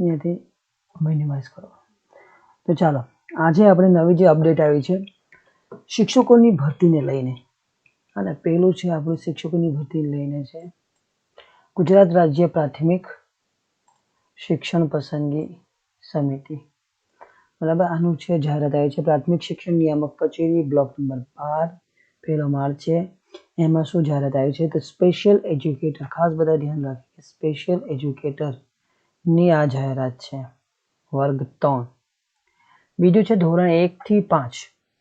અહીંયાથી મિનિમાઇઝ કરો. તો ચાલો, આજે આપણે નવી જે અપડેટ આવી છે, શિક્ષકોની ભરતીને લઈને. અને પહેલું છે આપણું શિક્ષકોની ભરતીને લઈને છે, ગુજરાત રાજ્ય પ્રાથમિક શિક્ષણ પસંદગી સમિતિ. બરાબર? આનું છે જાહેરાત આવી છે, પ્રાથમિક શિક્ષણ નિયામક કચેરી, બ્લોક નંબર બાર, પહેલો માર્ચ છે. એમાં શું જાહેરાત આવી છે? તો સ્પેશિયલ એજ્યુકેટર ખાસ બધા ધ્યાન રાખીએ સ્પેશિયલ એજ્યુકેટરની આ જાહેરાત છે. વર્ગ ત્રણ. બીજું છે ધોરણ એક થી પાંચ.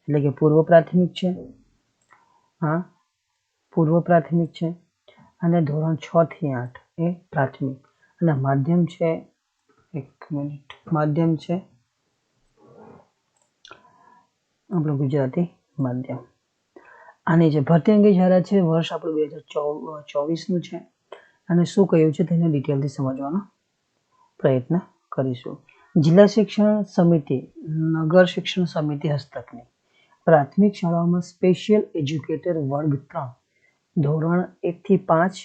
એટલે કે પૂર્વ પ્રાથમિક છે. હા, પૂર્વ પ્રાથમિક છે. અને ધોરણ છ થી આઠ એ પ્રાથમિક. અને માધ્યમ છે, એક મિનિટ. માધ્યમ છે, આપણું ગુજરાતી માધ્યમ. આની જે ભરતી અંગે જાહેરાત છે, વર્ષ આપણું બે હજાર ચોવીસનું છે. અને શું કહ્યું છે તેને ડિટેલથી સમજવાનો. પ્રયત્ન કરીશું. જિલ્લા શિક્ષણ સમિતિ, નગર શિક્ષણ સમિતિ હસ્તકની. પ્રાથમિક શાળાઓમાં સ્પેશિયલ એજ્યુકેટર વર્ગ ત્રણ, ધોરણ એકથી પાંચ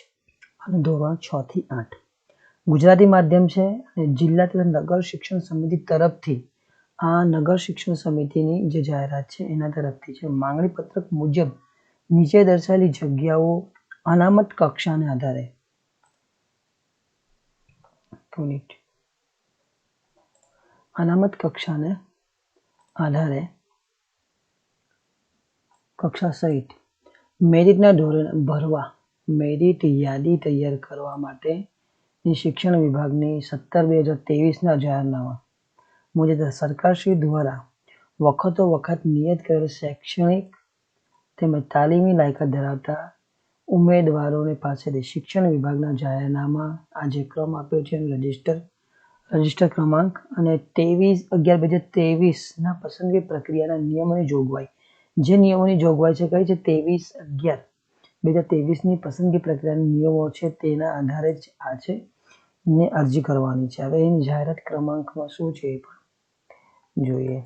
અને ધોરણ છથી આઠ. ગુજરાતી માધ્યમ છે અને જિલ્લા તથા નગર શિક્ષણ સમિતિ તરફથી આ નગર શિક્ષણ સમિતિની જે જાહેરાત છે એના તરફથી છે. માંગણી પત્રક મુજબ નીચે દર્શાવેલી જગ્યાઓ અનામત કક્ષાને આધારે. મિનિટ અનામત કક્ષાને આધારે કક્ષા સહિત મેરિટના ધોરણ ભરવા, મેરિટ યાદી તૈયાર કરવા માટે શિક્ષણ વિભાગની સત્તર બે હજાર તેવીસના જાહેરનામા મુજબ સરકારશ્રી દ્વારા વખતો વખત નિયત કરેલ શૈક્ષણિક તેમજ તાલીમી લાયકાત ધરાવતા ઉમેદવારોને પાસેથી શિક્ષણ વિભાગના જાહેરનામા આજે ક્રમ આપ્યો છે રજિસ્ટર રજિસ્ટર ક્રમાંક અને ત્રેવીસ, અગિયાર બે હજાર ત્રેવીસના પસંદગી પ્રક્રિયાના નિયમોની જોગવાઈ. જે નિયમોની જોગવાઈ છે કઈ છે? ત્રેવીસ, અગિયાર બે હજાર ત્રેવીસની પસંદગી પ્રક્રિયાના નિયમો છે તેના આધારે જ આ છે ને અરજી કરવાની છે. હવે એની જાહેરાત ક્રમાંકમાં શું છે એ પણ જોઈએ.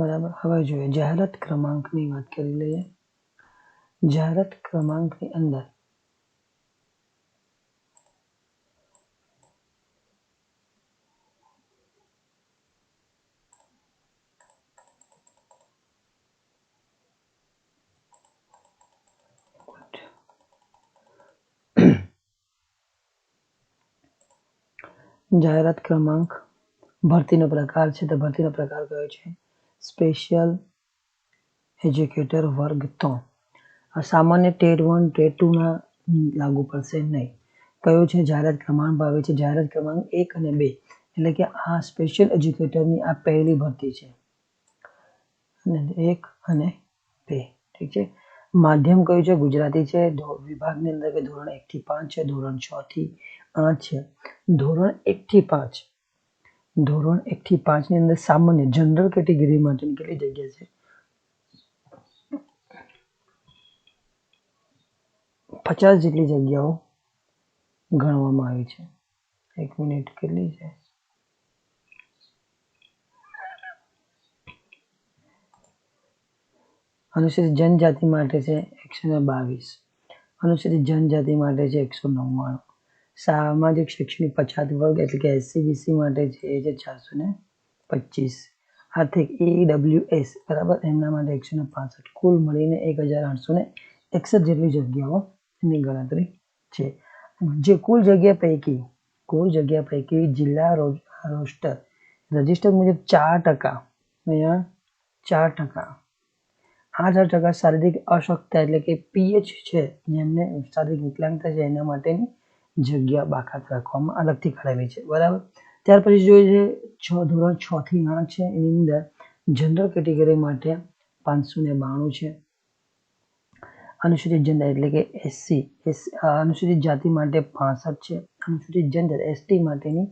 બરાબર. હવે જોઈએ, જાહેરાત ક્રમાંકની વાત કરી લઈએ. જાહેરાત ક્રમાંકની અંદર જાહેરાત ક્રમાંક ભરતીનો પ્રકાર છે તો ભરતીનો પ્રકાર કયો છે? સ્પેશિયલ એજ્યુકેટર વર્ગ ત્રણ સામાન્ય ટેટ વન ટેટ ટુના લાગુ પડશે નહીં. કયો છે? જાહેરાત ક્રમાંક ભાવે છે. જાહેરાત ક્રમાંક એક અને બે. એટલે કે આ સ્પેશિયલ એજ્યુકેટરની આ પહેલી ભરતી છે. એક અને બે. ઠીક છે? માધ્યમ કયું છે? ગુજરાતી છે. વિભાગની અંદર કે ધોરણ એકથી પાંચ છે? ધોરણ છ થી આઠ છે. ધોરણ એકથી પાંચ. ધોરણ એકથી પાંચની અંદર સામાન્ય જનરલ કેટેગરી માટેની કેટલી જગ્યા છે. પચાસ જેટલી જગ્યાઓ ગણવામાં આવી છે. એક મિનિટ કેટલી છે? અનુસૂચિત જનજાતિ માટે છે એકસો ને બાવીસ. અનુસૂચિત જનજાતિ માટે છે એકસો નવ્વાણું. સામાજિક શૈક્ષણિક પછાત વર્ગ એટલે કે એસસીબીસી માટે છે એ છે ચારસો ને? પચીસ. આર્થિક એસ બરાબર? એમના માટે એકસો ને પાસઠ. કુલ મળીને એક હજાર આઠસો ને એકસઠ જેટલી જગ્યાઓની ગણતરી છે. જે કુલ જગ્યા પૈકી, કુલ જગ્યા પૈકી જિલ્લા રોસ્ટર રજિસ્ટર મુજબ ચાર ટકા, અહીંયા ચાર ટકા. આઠ ટકા શારીરિક અશક્તતા એટલે કે પીએચ છે. જેમને શારીરિક વિકલાંગતા છે એના માટેની જગ્યા બાકાત રાખવામાં અલગથી કાઢેલી છે, બરાબર? ત્યાર પછી જોઈએ છે, છ, ધોરણ છ થી આઠ છે, એની અંદર જનરલ કેટેગરી માટે પાંચસો ને બાણું છે. અનુસૂચિત જનતા એટલે કે એસસી એસ અનુસૂચિત જાતિ માટે પાસઠ છે, અનુસૂચિત જનતા એસટી માટેની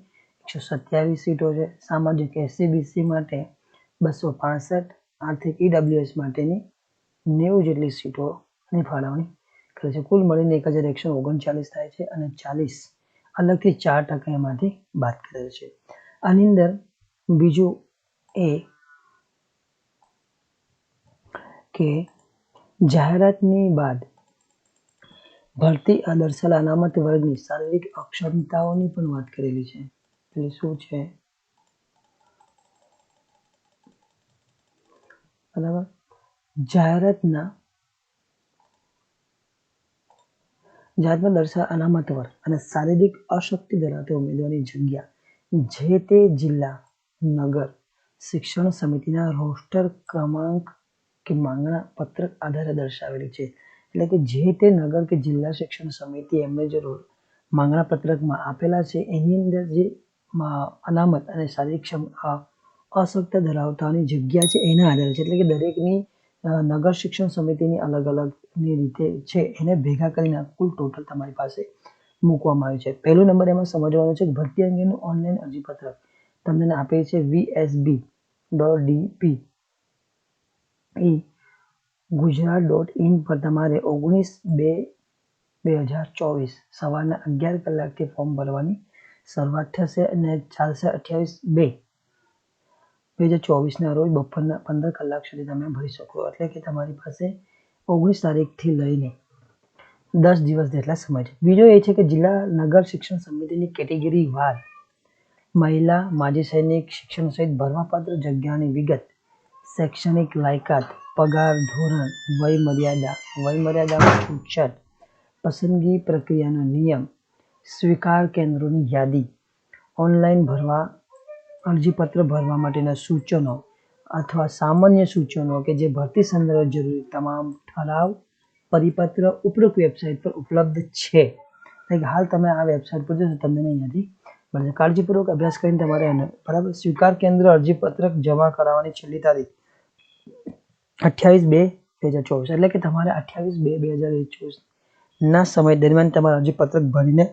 એકસો સત્યાવીસ સીટો છે, સામાજિક એસસી બીસી માટે બસો પાસઠ, આર્થિક ઈડબ્લ્યુએસ માટેની નેવું જેટલી સીટો ની ફાળવણી કરે છે. કુલ મળીને એક હજાર એકસો ઓગણચાલીસ થાય છે અને ચાલીસ અલગથી ચાર ટકા એમાંથી બાદ કરેલ છે. આની અંદર બીજું એ કે જાહેરાતની બાદ ભરતી આ દર્શાવેલ અનામત વર્ગની શારીરિક અક્ષમતાઓની પણ વાત કરેલી છે. એટલે શું છે? બરાબર? જાહેરાતના જાહેરાતમાં દર્શાવ અનામત વર્ગ અને શારીરિક અશક્તિ ધરાવતી ઉમેદવારની જગ્યા જે તે જિલ્લા નગર શિક્ષણ સમિતિના રોસ્ટર ક્રમાંક કે માંગણા પત્રક આધારે દર્શાવેલી છે. એટલે કે જે તે નગર કે જિલ્લા શિક્ષણ સમિતિ એમને જે માંગણા પત્રકમાં આપેલા છે. એની અંદર જે અનામત અને શારીરિક ક્ષમ- અ, ધરાવતાની જગ્યા છે એના આધારે છે. એટલે કે દરેકની નગર શિક્ષણ સમિતિની અલગ અલગ અલગની રીતે છે, એને ભેગા કરીને કુલ ટોટલ તમારી પાસે મૂકવામાં આવ્યું છે. પહેલો નંબર એમાં સમજવાનો છે ભરતી અંગેનું ઓનલાઈન અરજીપત્રક તમને આપે છે VSB dot DP e Gujarat dot in પર તમારે ઓગણીસ બે બે હજાર ચોવીસ સવારના અગિયાર કલાકથી ફોર્મ ભરવાની શરૂઆત થશે અને ચાલશે અઠ્યાવીસ બે બે હજાર ચોવીસના રોજ બપોરના પંદર કલાક સુધી તમે ભરી શકો. એટલે કે તમારી પાસે ઓગણીસ તારીખથી લઈને દસ દિવસ જેટલા સમય છે. બીજો એ છે કે જિલ્લા નગર શિક્ષણ સમિતિની કેટેગરી વાર મહિલા, માજી સૈનિક શિક્ષણ સહિત ભરવાપાત્ર જગ્યાની વિગત, શૈક્ષણિક લાયકાત, પગાર ધોરણ વય મર્યાદા વય મર્યાદામાં છૂટછાટ પસંદગી પ્રક્રિયાનો નિયમ, સ્વીકાર કેન્દ્રોની યાદી, ઓનલાઈન ભરવા, અરજીપત્ર ભરવા માટેના સૂચનો અથવા સામાન્ય સૂચનો કે જે ભરતી સંદર્ભે જરૂરી તમામ ઠરાવ, પરિપત્ર, ઉપરોક્ત વેબસાઇટ પર ઉપલબ્ધ છે. હાલ તમે આ વેબસાઇટ પર જશો તમને અહીંયાથી મળશે કાળજીપૂર્વક અભ્યાસ કરીને તમારે એને બરાબર સ્વીકાર કેન્દ્ર અરજીપત્રક જમા કરાવવાની છેલ્લી તારીખ અઠ્યાવીસ બે બે હજાર ચોવીસ. એટલે કે તમારે અઠ્યાવીસ બે બે હજાર ચોવીસના સમય દરમિયાન તમારે અરજીપત્રક ભરીને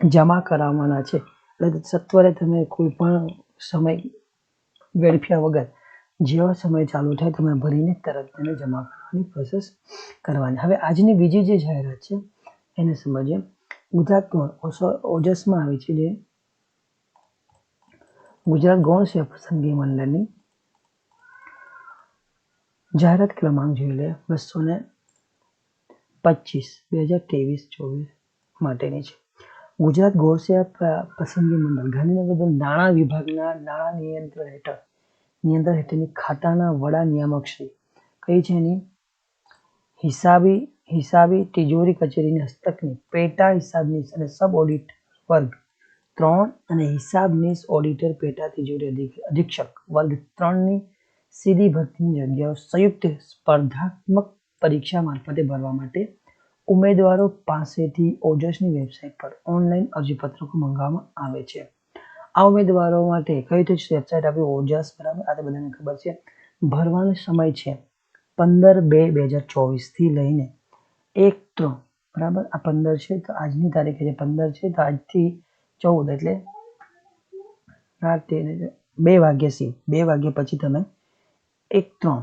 જમા કરાવવાના છે. એટલે સત્વરે તમે કોઈ પણ સમય વેડફ્યા વગર. જેવા સમય ચાલુ થાય, તમે ભરીને તરત તેને જમા કરવાની પ્રોસેસ કરવાની. હવે આજની બીજી જે જાહેરાત છે, એને સમજીએ. ગુજરાત ગૌણ ઓસો- ઓજસમાં આવી છે જે ગુજરાત ગૌણ સેવા પસંદગી મંડળની જાહેરાત ક્રમાંક જોઈ લે. બસો ને પચીસ, બે હજાર ત્રેવીસ, ચોવીસ માટેની છે. ગુજરાત ગૌણ પસંદગી મંડળ ગાંધીનગર નાણાં વિભાગના નાણાં નિયંત્રણ હેઠળ, નિયંત્રણ હેઠળની ખાતાના વડા નિયામક શ્રી, કઈ છે એની? હિસાબી હિસાબી તિજોરી કચેરીની હસ્તકની પેટા હિસાબનીસ અને સબ ઓડિટ વર્ગ ત્રણ અને હિસાબનીશ ઓડિટર પેટા તિજોરી અધિક- અધિક્ષક વર્ગ ત્રણની સીધી ભરતીની જગ્યાઓ સંયુક્ત સ્પર્ધાત્મક પરીક્ષા મારફતે ભરવા માટે ઉમેદવારો પાસેથી ઓજસની વેબસાઇટ પર ઓનલાઈન અરજીપત્રકો મંગાવવામાં આવે છે. આ ઉમેદવારો માટે કઈ રીતે વેબસાઇટ આપી ઓજસ, બરાબર? આ તો બધાને ખબર છે. ભરવાનો સમય છે પંદર બે બે હજાર ચોવીસથી લઈને એક ત્રણ, બરાબર? આ પંદર છે તો આજની તારીખે જે પંદર છે તો આજથી ચૌદ, એટલે રાતે બે બે વાગ્યાથી બે વાગ્યા પછી તમે એક ત્રણ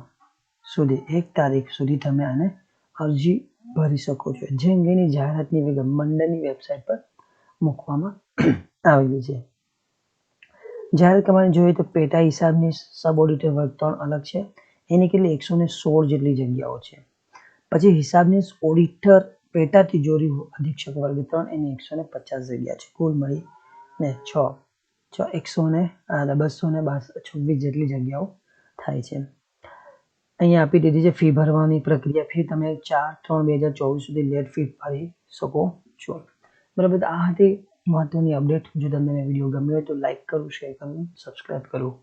સુધી, એક તારીખ સુધી તમે આને અરજી ભરી શકો છો. જે અંગેની જાહેરાતની વિગત મંડળની વેબસાઇટ પર મૂકવામાં આવેલી છે. જાહેરાત કરવાની જોઈએ તો પેટા હિસાબની સબ ઓડિટર વર્ગ ત્રણ અલગ છે. એની કેટલી એકસો ને સોળ જેટલી જગ્યાઓ છે. પછી હિસાબની ઓડિટર પેટા તિજોરી અધિક્ષક વર્ગ ત્રણ, એની એકસો ને પચાસ જગ્યા છે. કુલ મળી ને છ છ, એકસો ને બસો ને બાસ છવ્વીસ જેટલી જગ્યાઓ થાય છે. અહીંયા આપી દીધી છે ફી ભરવાની પ્રક્રિયા. ફી તમે ચાર ત્રણ બે હજાર ચોવીસ સુધી લેટ ફી ભરી શકો છો. બરાબર આ હતી મહત્વની અપડેટ. જો તમને વીડિયો ગમ્યો હોય તો લાઈક કરું, શેર કરું, સબસ્ક્રાઈબ કરું.